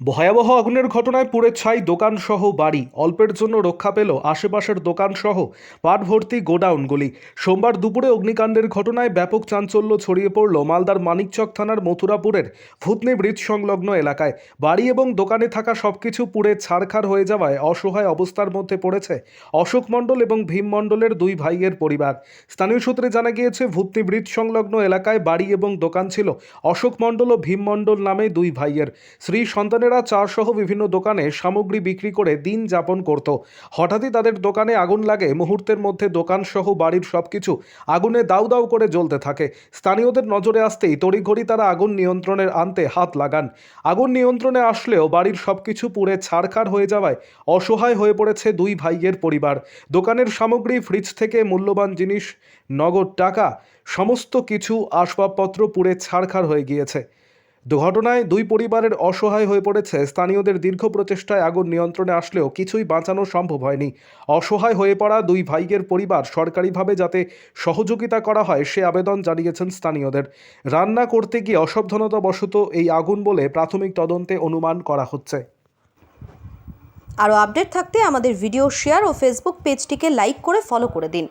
ভয়াবহ আগুনের ঘটনায় পুড়ে ছাই দোকানসহ বাড়ি। অল্পের জন্য রক্ষা পেল আশেপাশের দোকানসহ পাট ভর্তি গোডাউনগুলি সোমবার দুপুরে অগ্নিকাণ্ডের ঘটনায় ব্যাপক চাঞ্চল্য ছড়িয়ে পড়ল মালদার মানিকচক থানার মথুরাপুরের ভূতনি ব্রিজ সংলগ্ন এলাকায়। বাড়ি এবং দোকানে থাকা সবকিছু পুড়ে ছারখার হয়ে যাওয়ায় অসহায় অবস্থার মধ্যে পড়েছে অশোক মণ্ডল এবং ভীম মণ্ডলের দুই ভাইয়ের পরিবার। স্থানীয় সূত্রে জানা গিয়েছে, ভূতনি ব্রিজ সংলগ্ন এলাকায় বাড়ি এবং দোকান ছিল অশোক মণ্ডল ও ভীম মণ্ডল নামে দুই ভাইয়ের। স্ত্রী সন্তানেরা চা সহ বিভিন্ন দোকানে সামগ্রী বিক্রি করে দিন যাপন করত। হঠাৎই তাদের দোকানে আগুন লাগে। মুহূর্তের মধ্যে দোকান সহ বাড়ির সবকিছু আগুনে দাউ দাউ করে জ্বলতে থাকে। স্থানীয়দের নজরে আসতেই তড়িঘড়ি তারা আগুন নিয়ন্ত্রণের আনতে হাত লাগান। আগুন নিয়ন্ত্রণে আসলেও বাড়ির সবকিছু পুড়ে ছাড়খাড় হয়ে যাওয়ায় অসহায় হয়ে পড়েছে দুই ভাইয়ের পরিবার। দোকানের সামগ্রী, ফ্রিজ থেকে মূল্যবান জিনিস, নগদ টাকা, সমস্ত কিছু আসবাবপত্র পুড়ে ছাড়খাড় হয়ে গিয়েছে। দুর্ঘটনায় দুই পরিবারের অসহায় হয়ে পড়েছে। স্থানীয়দের দীর্ঘ প্রচেষ্টায় আগুন নিয়ন্ত্রণে আসলেও কিছুই বাঁচানো সম্ভব হয়নি। অসহায় হয়ে পড়া দুই ভাইয়ের পরিবার সরকারিভাবে যাতে সহযোগিতা করা হয় সে আবেদন জানিয়েছেন স্থানীয়দের। রান্না করতে গিয়ে অসাবধানতাবশত এই আগুন বলে প্রাথমিক তদন্তে অনুমান করা হচ্ছে। আরও আপডেট থাকতে আমাদের ভিডিও শেয়ার ও ফেসবুক পেজটিকে লাইক করে ফলো করে দিন।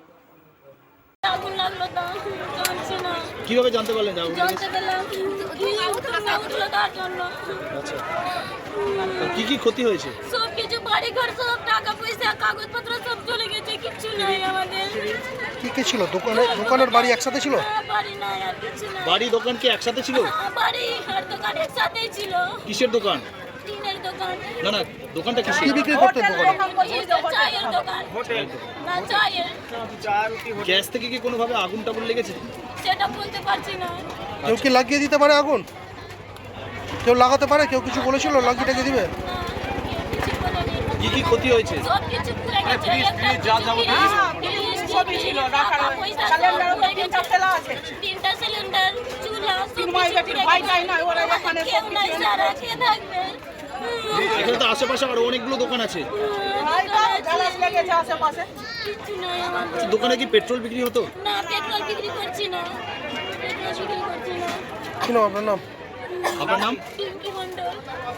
কীভাবে জানতে পারলেন? জানতে পেলাম। আচ্ছা। কি কি ক্ষতি হয়েছে? সব কিছু বাড়ি ঘর সব টাকা পয়সা কাগজপত্র সব চলে গেছে কিচ্ছু নাই আমাদের। কি কি ছিল? দোকানে দোকানের বাড়ি একসাথে ছিল? বাড়ি নাই আর কিছু নাই। বাড়ি দোকান কি একসাথে ছিল? বাড়ি আর দোকান একসাথেই ছিল। কিসের দোকান? টিনের দোকান। না না দোকানটা কিসের? কি বিক্রি করতেন দোকানে? চায়ের দোকান। না চায়ের। গ্যাস থেকে কি কোনোভাবে আগুন টাগুন লেগেছে? সেটা বলতে পারছি না। কেউ কি লাগিয়ে দিতে পারে আগুন? কেউ লাগাতে পারে? কেউ কিছু বলেছিল? লাগিয়ে দিবে? কি কি ক্ষতি হয়েছে। তিনটা সিলিন্ডার চুলা এখানে তো আশেপাশে আরও অনেকগুলো দোকান আছে। দোকানে কি পেট্রোল বিক্রি হতো? না পেট্রোল বিক্রি করছি না। পেট্রোল বিক্রি করছি না ছিল আপনার নাম? আপনার নাম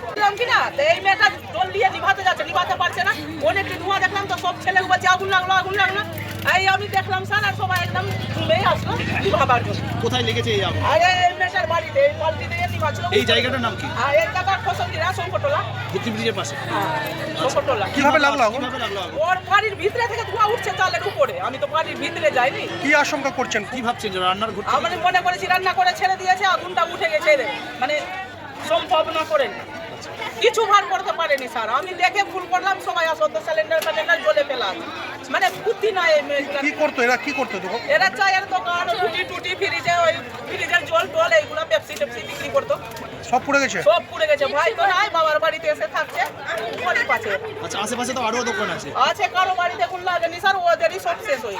দেখলাম কি না? এই মেয়েটা জল দিয়ে নিভাতে যাচ্ছে নিভাতে পারছে না। অনেকটি ধোঁয়া দেখলাম তো সব ছেলে বলছে আগুন লাগল আগুন লাগল। এই আমি দেখলাম স্যার আর সবাই একদম আসলো নিভাবার জন্য। কোথায় লেগেছে এই আগুন? আর এই মেয়েটার বাড়িতে এই নিভাচ্ছিল। এই জায়গাটার নাম কি? আর এই জায়গার ফসলটিরা শঙ্করটোলা ভুক্তি ব্রিজের পাশে। শঙ্করটোলা কীভাবে লাগল ওর বাড়ির ভিতরে থেকে ধোঁয়া উঠছে চালের উপরে আমি তো বাড়ির ভিতরে যাইনি। কি আশঙ্কা করছেন? কি ভাবছেন যে রান্নার ঘর আমি মনে করেছি রান্না করে ছেড়ে দিয়েছে আগুনটা উঠে গেছে। রে। মানে সম্ভব না করেন। কিছু ভার করতে পারেনি স্যার। আমি দেখে ভুল করলাম সবাই আসতো সিলিন্ডার ফিলিন্ডার জ্বলে ফেলাম মানে বুদ্ধি নাই এই মেয়েগুলা কি করতো এরা? কি করতো দোকান এরা চায়ের দোকান টুটি টুটি ফ্রিজে ওই ফ্রিজের জল টল এইগুলো পেপসি টেপসি বিক্রি করতো। সব পড়ে গেছে? সব পুড়ে গেছে। ভাই তো নাই বাবার বাড়িতে এসে থাকছে। গরিব আছে আচ্ছা আশেপাশে তো আরও দোকান আছে। আছে কারও বাড়িতে কোন লাগেনি স্যার ওদেরই সব শেষ হয়ে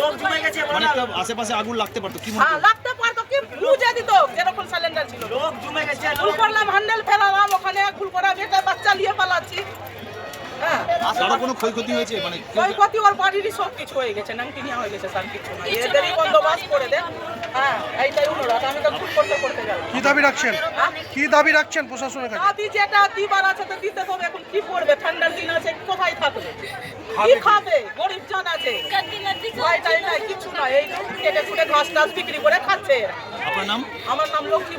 লোক জমে গেছে অনেকটা আশেপাশে আগুন লাগতে পারতো কি হ্যাঁ লাগতে পারতো কি বুঝে দিত যেরকম সিলিন্ডার ছিল। লোক জমে গেছে ভুল করলাম হ্যান্ডেল ফেলালাম ওখানে ভুল করা বেটা বাচ্চা নিয়ে পালাচ্ছি। হ্যাঁ। কারও কোনো ক্ষয়ক্ষতি হয়েছে? মানে ওই ক্ষতি ওর বাড়িরই সব কিছু হয়ে গেছে নাংটিনিয়া হয়ে গেছে স্যার কিছু না। এদেরই বন্দোবস্ত করে দেন। হ্যাঁ এইটাই অনুরোধ আমি তো ভুল করতে করতে গেলাম। কি দাবি রাখছেন? কি দাবি রাখছেন প্রশাসনের কাছে? দাবি যেটা দিবার আছে তো দিতে হবে এখন কি করবে? ঠান্ডার দিন আছে কোথায় থাকবে? কি খাবে? গরিব জন আছে। কান্দি মান্দি ভাই টাই নাই কিছু না। এই কেটে ছুটে ঘাস টাস বিক্রি করে খাচ্ছে। আপনার নাম? আমার নাম লক্ষ্মী।